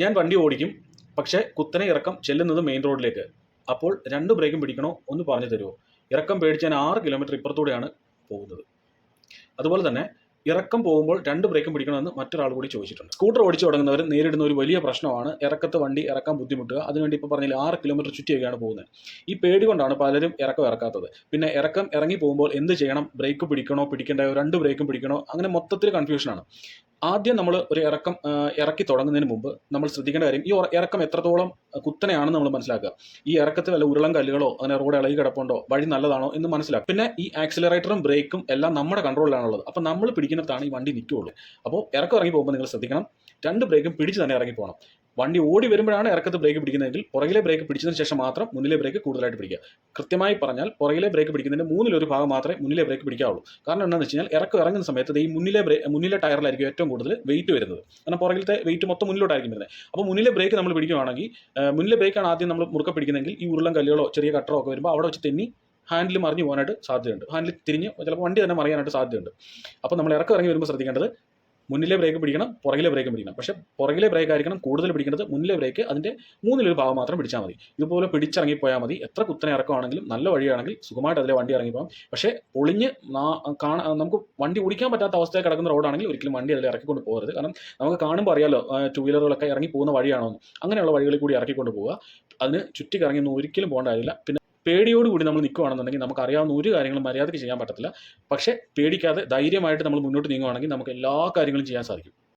ഞാൻ വണ്ടി ഓടിക്കും പക്ഷേ കുത്തനെ ഇറക്കം ചെല്ലുന്നത് മെയിൻ റോഡിലേക്ക് അപ്പോൾ രണ്ട് ബ്രേക്കും പിടിക്കണോ ഒന്ന് പറഞ്ഞു തരുമോ ഇറക്കം പേടിച്ച് ഞാൻ ആറ് കിലോമീറ്റർ ഇപ്പുറത്തൂടെയാണ് പോകുന്നത്. അതുപോലെ തന്നെ ഇറക്കം പോകുമ്പോൾ രണ്ട് ബ്രേക്കും പിടിക്കണമെന്ന് മറ്റൊരാൾ കൂടി ചോദിച്ചിട്ടുണ്ട്. സ്കൂട്ടർ ഓടിച്ചു തുടങ്ങുന്നവർ നേരിടുന്ന ഒരു വലിയ പ്രശ്നമാണ് ഇറക്കത്ത് വണ്ടി ഇറക്കാൻ ബുദ്ധിമുട്ടുക. അതിനുവേണ്ടി ഇപ്പോൾ പറഞ്ഞാൽ ആറ് കിലോമീറ്റർ ചുറ്റിയൊക്കെയാണ് പോകുന്നത്. ഈ പേടി കൊണ്ടാണ് പലരും ഇറക്കം ഇറക്കാത്തത്. പിന്നെ ഇറക്കം ഇറങ്ങി പോകുമ്പോൾ എന്ത് ചെയ്യണം? ബ്രേക്ക് പിടിക്കണോ? പിടിക്കേണ്ടോ രണ്ട് ബ്രേക്കും പിടിക്കണോ? അങ്ങനെ മൊത്തത്തിൽ കൺഫ്യൂഷനാണ് ആദ്യം നമ്മൾ ഒരു ഇറക്കം ഇറക്കി തുടങ്ങുന്നതിന് മുമ്പ് നമ്മൾ ശ്രദ്ധിക്കേണ്ട കാര്യം ഈ ഇറക്കം എത്രത്തോളം കുത്തനെയാണെന്ന് നമ്മൾ മനസ്സിലാക്കുക. ഈ ഇറക്കത്തിൽ വല്ല ഉരുളം കല്ലുകളോ അങ്ങനെ റോഡ് ഇളകി കിടപ്പുണ്ടോ വഴി നല്ലതാണോ എന്ന് മനസ്സിലാക്കുക. പിന്നെ ഈ ആക്സിലറേറ്ററും ബ്രേക്കും എല്ലാം നമ്മുടെ കൺട്രോളിലാണുള്ളത് അപ്പോൾ നമ്മൾ പിടിക്കുന്നിടത്താണ് ഈ വണ്ടി നിൽക്കുകയുള്ളൂ. അപ്പോൾ ഇറക്കം ഇറങ്ങി പോകുമ്പോൾ നിങ്ങൾ ശ്രദ്ധിക്കണം രണ്ട് ബ്രേക്കും പിടിച്ച് തന്നെ ഇറങ്ങി പോകണം. വണ്ടി ഓടി വരുമ്പോഴാണ് ഇറക്കത്ത് ബ്രേക്ക് പിടിക്കുന്നതെങ്കിൽ പുറകിലെ ബ്രേക്ക് പിടിച്ചതിന് ശേഷം മാത്രം മുന്നിലെ ബ്രേക്ക് കൂടുതലായിട്ട് പിടിക്കുക. കൃത്യമായി പറഞ്ഞാൽ പുറകിലെ ബ്രേക്ക് പിടിക്കുന്നതിന്റെ മൂന്നിലൊരു ഭാഗം മാത്രമേ മുന്നിലെ ബ്രേക്ക് പിടിക്കാവുള്ളൂ. കാരണം എന്താണെന്ന് വെച്ച് കഴിഞ്ഞാൽ ഇറക്കം ഇറങ്ങുന്ന സമയത്ത് ഈ മുന്നിലെ മുന്നിലെ ടയറിലായിരിക്കും ഏറ്റവും കൂടുതൽ വെയിറ്റ് വരുന്നത്. കാരണം പുറകിലത്തെ വെയിറ്റ് മൊത്തം മുന്നിലോട്ടായിരിക്കും വരുന്നത്. അപ്പോൾ മുന്നിലെ ബ്രേക്ക് നമ്മൾ പിടിക്കുകയാണെങ്കിൽ മുന്നിലെ ബ്രേക്കാണ് ആദ്യം നമ്മൾ മുറുക്ക പിടിക്കുന്നതെങ്കിൽ ഈ ഉരുളം കല്ലുകളോ ചെറിയ കട്ടറോ ഒക്കെ വരുമ്പോൾ അവിടെ വെച്ച് തെന്നി ഹാൻഡിൽ മറിഞ്ഞു പോകാനായിട്ട് സാധ്യതയുണ്ട്. ഹാൻഡിൽ തിരിഞ്ഞ് ചിലപ്പോൾ വണ്ടി തന്നെ മറിയാനായിട്ട് സാധ്യതയുണ്ട്. അപ്പോൾ നമ്മൾ ഇറക്കം ഇറങ്ങി വരുമ്പോൾ ശ്രദ്ധിക്കേണ്ടത് മുന്നിലെ ബ്രേക്ക് പിടിക്കണം പുറകിലെ ബ്രേക്ക് പിടിക്കണം. പക്ഷേ പുറകിലെ ബ്രേക്ക് ആയിരിക്കണം കൂടുതൽ പിടിക്കുന്നത് മുന്നിലെ ബ്രേക്ക് അതിന്റെ മൂന്നിലൊരു ഭാഗം മാത്രം പിടിച്ചാൽ മതി. ഇതുപോലെ പിടിച്ചിറങ്ങി പോയാൽ മതി. എത്ര കുത്തനെ ഇറക്കുവാണെങ്കിലും നല്ല വഴിയാണെങ്കിൽ സുഖമായിട്ട് അതിലെ വണ്ടി ഇറങ്ങി പോകാം. പക്ഷേ ഒളിഞ്ഞ് കാണാൻ നമുക്ക് വണ്ടി ഓടിക്കാൻ പറ്റാത്ത അവസ്ഥയിൽ കിടക്കുന്ന റോഡാണെങ്കിൽ ഒരിക്കലും വണ്ടി അതിൽ ഇറക്കിക്കൊണ്ട് പോകരുത്. കാരണം നമുക്ക് കാണുമ്പോൾ അറിയാലോ ടൂ വീലറുകളൊക്കെ ഇറങ്ങി പോകുന്ന വഴിയാണോ അങ്ങനെയുള്ള വഴികളിൽ കൂടി ഇറക്കിക്കൊണ്ട് പോവുക. അതിന് ചുറ്റി കറങ്ങി ഒരിക്കലും പോകേണ്ട കാര്യമില്ല. പിന്നെ പേടിയോടുകൂടി നമ്മൾ നിൽക്കുകയാണെന്നുണ്ടെങ്കിൽ നമുക്ക് അറിയാവുന്ന ഒരു കാര്യങ്ങളും മര്യാദയ്ക്ക് ചെയ്യാൻ പറ്റത്തില്ല. പക്ഷേ പേടിക്കാതെ ധൈര്യമായിട്ട് നമ്മൾ മുന്നോട്ട് നീങ്ങുകയാണെങ്കിൽ നമുക്ക് എല്ലാ കാര്യങ്ങളും ചെയ്യാൻ സാധിക്കും.